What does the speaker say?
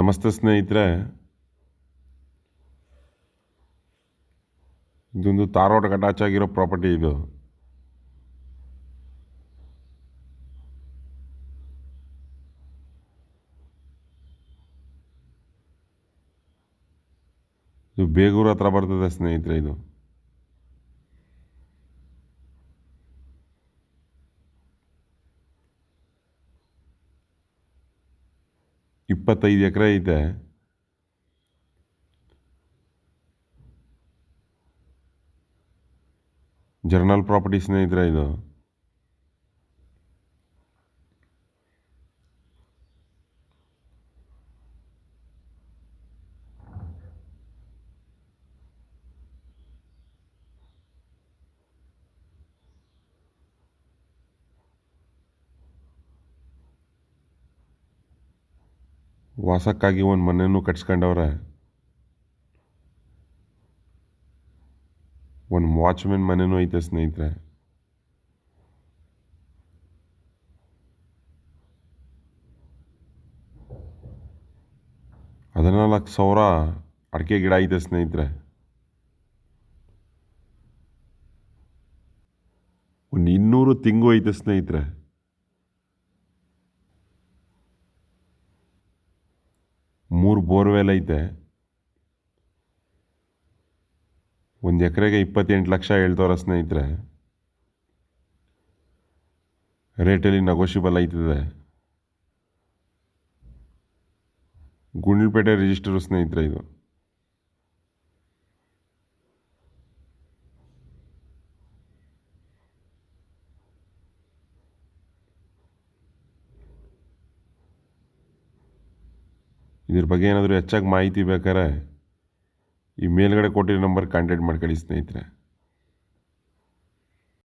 ನಮಸ್ತೆ ಸ್ನೇಹಿತರೆ. ಇದೊಂದು ತಾರೋಟ ಅಟ್ಯಾಚ್ ಆಗಿರೋ ಪ್ರಾಪರ್ಟಿ ಇದು. ಇದು ಬೇಗೂರು ಹತ್ರ ಬರ್ತದೆ ಸ್ನೇಹಿತರೆ ಇದು. ಇಪ್ಪತ್ತೈದು ಎಕರೆ ಐತೆ. ಜರ್ನಲ್ ಪ್ರಾಪರ್ಟೀಸ್ನೇ ಇದ್ರೆ ಇದು. ವಾಸಕ್ಕಾಗಿ ಒಂದು ಮನೆಯೂ ಕಟ್ಸ್ಕೊಂಡವ್ರೆ. ಒಂದು ವಾಚ್ಮೆನ್ ಮನೆಯೂ ಐತೆ ಸ್ನೇಹಿತರೆ. ಹದಿನಾಲ್ಕು ಸಾವಿರ ಅಡಿಕೆ ಗಿಡ ಐತೆ ಸ್ನೇಹಿತರೆ. ಒಂದು ಇನ್ನೂರು ತಿಂಗು ಐತೆ ಸ್ನೇಹಿತರೆ. ಮೂರು ಬೋರ್ವೆಲ್ ಐತೆ. ಒಂದು ಎಕರೆಗೆ ಇಪ್ಪತ್ತೆಂಟು ಲಕ್ಷ ಹೇಳ್ತವ್ರ ಸ್ನೇಹಿತರೆ. ರೇಟಲ್ಲಿ ನಗೋಷಿಬಲ್ ಐತದೆ. ಗುಂಡ್ಲಪೇಟೆ ರಿಜಿಸ್ಟರ್ ಸ್ನೇಹಿತರೆ ಇದು. ಇದ್ರ ಬಗ್ಗೆ ಏನಾದರೂ ಹೆಚ್ಚಾಗಿ ಮಾಹಿತಿ ಬೇಕಾದ್ರೆ ಈ ಮೇಲ್ಗಡೆ ಕೊಟ್ಟಿರೋ ನಂಬರ್ ಕಾಂಟ್ಯಾಕ್ಟ್ ಮಾಡ್ಕೊಳ್ಳಿ ಸ್ನೇಹಿತರೆ.